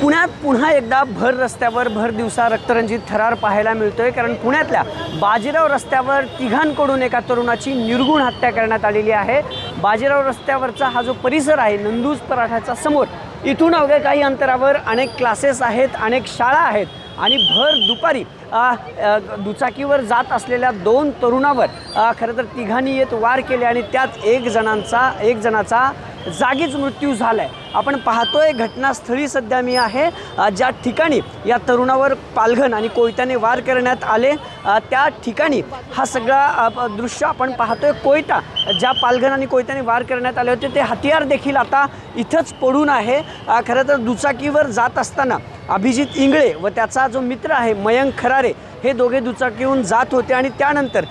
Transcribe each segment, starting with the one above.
पुण्यात पुन्हा एकदा भर रस्त्यावर भर दिवसा रक्तरंजित थरार पाहायला मिळतोय. कारण पुण्यातल्या बाजीराव रस्त्यावर तिघांकडून एका तरुणाची निर्गुण हत्या करण्यात आलेली आहे. बाजीराव रस्त्यावरचा हा जो परिसर आहे नंदूज पराठाच्या समोर इथून अवघ्या काही अंतरावर अनेक क्लासेस आहेत अनेक शाळा आहेत आणि भर दुपारी दुचाकीवर जात असलेल्या दोन तरुणावर खरं तर तिघांनी येत वार केले आणि त्यात एक जणांचा एक जणाचा जागीच मृत्यू झाला आहे आपण पाहतोय घटनास्थळी सध्या मी आहे. ज्या ठिकाणी या तरुणावर पालघन आणि कोयत्याने वार करण्यात आले त्या ठिकाणी हा सगळा दृश्य आपण पाहतोय. कोयता ज्या पालघन आणि कोयत्याने वार करण्यात आले होते ते हतियार देखील आता इथंच पडून आहे. खरं तर दुचाकीवर जात असताना अभिजित इंगळे व त्याचा जो मित्र आहे मयंक खरारे हे दोघे दुचाकीहून जात होते आणि त्यानंतर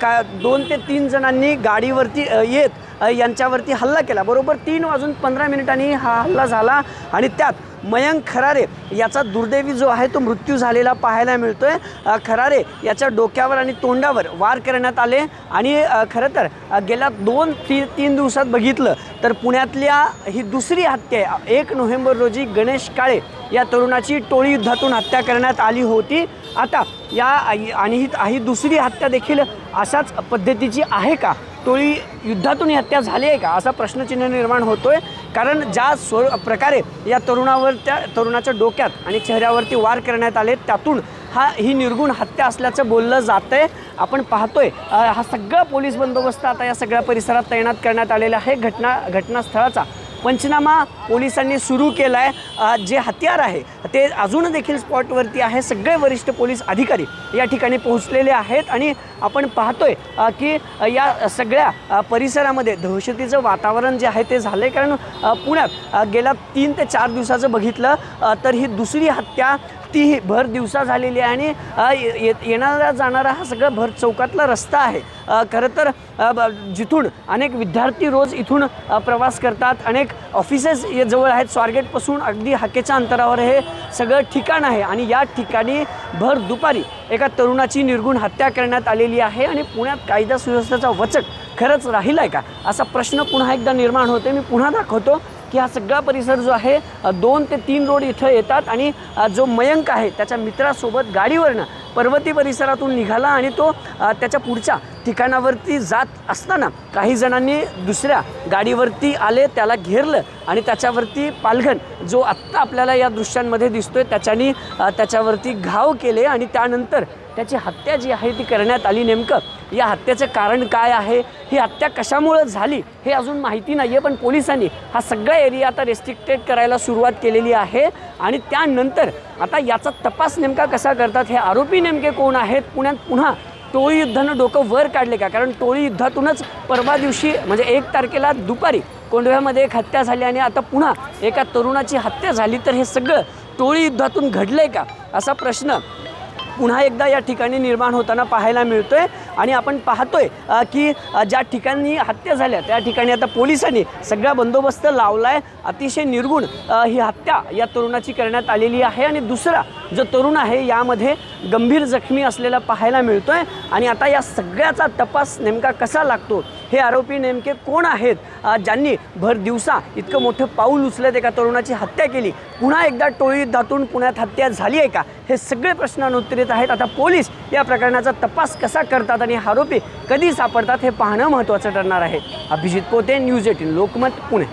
का दोन ते तीन जणांनी गाडीवरती येत यांच्यावरती हल्ला केला. बरोबर तीन वाजून पंधरा मिनिटांनी हा हल्ला झाला आणि त्यात मयंक खरारे याचा दुर्दैवी जो आहे तो मृत्यू झालेला पाहायला मिळतोय. आहे खरारे याच्या डोक्यावर आणि तोंडावर वार करण्यात आले आणि खरं तर गेल्या दोन ती तीन दिवसात बघितलं तर पुण्यातल्या ही दुसरी हत्या आहे. एक नोव्हेंबर रोजी गणेश काळे या तरुणाची टोळी युद्धातून हत्या करण्यात आली होती. आता या आणि ही दुसरी हत्या देखील अशाच पद्धतीची आहे का? टोळी युद्धातून ही हत्या झाली आहे का? असा प्रश्नचिन्ह निर्माण होतो आहे कारण ज्या स्व प्रकारे या तरुणावर त्या तरुणाच्या डोक्यात आणि चेहऱ्यावरती वार करण्यात आले त्यातून हा ही निर्गुण हत्या असल्याचं बोललं जातंय. आपण पाहतोय हा सगळा पोलीस बंदोबस्त आता या सगळ्या परिसरात तैनात करण्यात आलेला आहे. घटना घटनास्थळाचा पंचनामा पोलिसांनी सुरू केला आहे जे हत्यार आहे ते अजून देखील स्पॉटवरती आहे. सगळे वरिष्ठ पोलीस अधिकारी या ठिकाणी पोहोचलेले आहेत आणि आपण पाहतोय की या सगळ्या परिसरामध्ये दहशतीचं वातावरण जे आहे ते झालं आहे कारण पुण्यात गेल्या तीन ते चार दिवसाचं बघितलं तर ही दुसरी हत्या तीही भर दिवसा झालेली आहे आणि ये- येणारा जाणारा हा सगळा भर चौकातला रस्ता आहे. खरं तर ब- जिथून अनेक विद्यार्थी रोज इथून प्रवास करतात. अनेक ऑफिसेस ये जवळ आहेत. स्वारगेटपासून अगदी हाकेच्या अंतरावर हे सगळं ठिकाण आहे. आणि या ठिकाणी भर दुपारी एका तरुणाची निर्गुण हत्या करण्यात आलेली आहे आणि पुण्यात कायदा सुव्यवस्थेचा वचक खरंच राहिला आहे का? असा प्रश्न पुन्हा एकदा निर्माण होते मी पुन्हा दाखवतो. की हा सगळा परिसर जो आहे दोन ते तीन रोड इथं येतात आणि जो मयंक आहे त्याच्या मित्रासोबत गाडीवरनं पर्वती परिसरातून निघाला आणि तो त्याच्या पुढच्या ठिकाणावरती जात असताना काही जणांनी दुसऱ्या गाडीवरती आले त्याला घेरलं आणि त्याच्यावरती पालघन जो आत्ता आपल्याला या दृश्यांमध्ये दिसतोय त्याच्यानी त्याच्यावरती घाव केले आणि त्यानंतर त्याची हत्या जी आहे ती करण्यात आली नेमकं. या हत्येचं कारण काय आहे? ही हत्या कशामुळं झाली? हे अजून माहिती नाही आहे पण पोलिसांनी हा सगळा एरिया आता रेस्ट्रिक्टेड करायला सुरुवात केलेली आहे. आणि त्यानंतर आता याचा तपास नेमका कसा करतात? हे आरोपी नेमके कोण आहेत? पुण्यात पुन्हा टोळी युद्धानं डोकं वर काढले का? कारण टोळी युद्धातूनच परवा दिवशी म्हणजे एक तारखेला दुपारी कोंडव्यामध्ये एक हत्या झाली आणि आता पुन्हा एका तरुणाची हत्या झाली. तर हे सगळं टोळी युद्धातून घडलं आहे का? असा प्रश्न पुन्हा एकदा या ठिकाणी निर्माण होताना पाहायला मिळतोय. आणि आपण पाहतोय की ज्या ठिकाणी हत्या झाल्या त्या ठिकाणी आता पोलिसांनी सगळा बंदोबस्त लावलाय. अतिशय निर्गुण ही हत्या या तरुणाची करण्यात आलेली आहे. आणि दुसरा जो तरुण आहे यामध्ये गंभीर जखमी असलेला पाहायला मिळतो आहे आणि आता या सगळ्याचा तपास नेमका कसा लागतो हे आरोपी नेमके कोण आहेत? ज्यांनी भर दिवसा इतकं मोठं पाऊल उचलत एका तरुणाची हत्या केली. पुन्हा एकदा टोळी दातून पुण्यात हत्या झाली आहे का? हे सगळे प्रश्न अनुत्तरित आहेत. आता पोलीस या प्रकरणाचा तपास कसा करतात आणि आरोपी कधी सापडतात हे पाहणं महत्त्वाचं ठरणार आहे. अभिजित पोते न्यूज एटीन लोकमत पुणे.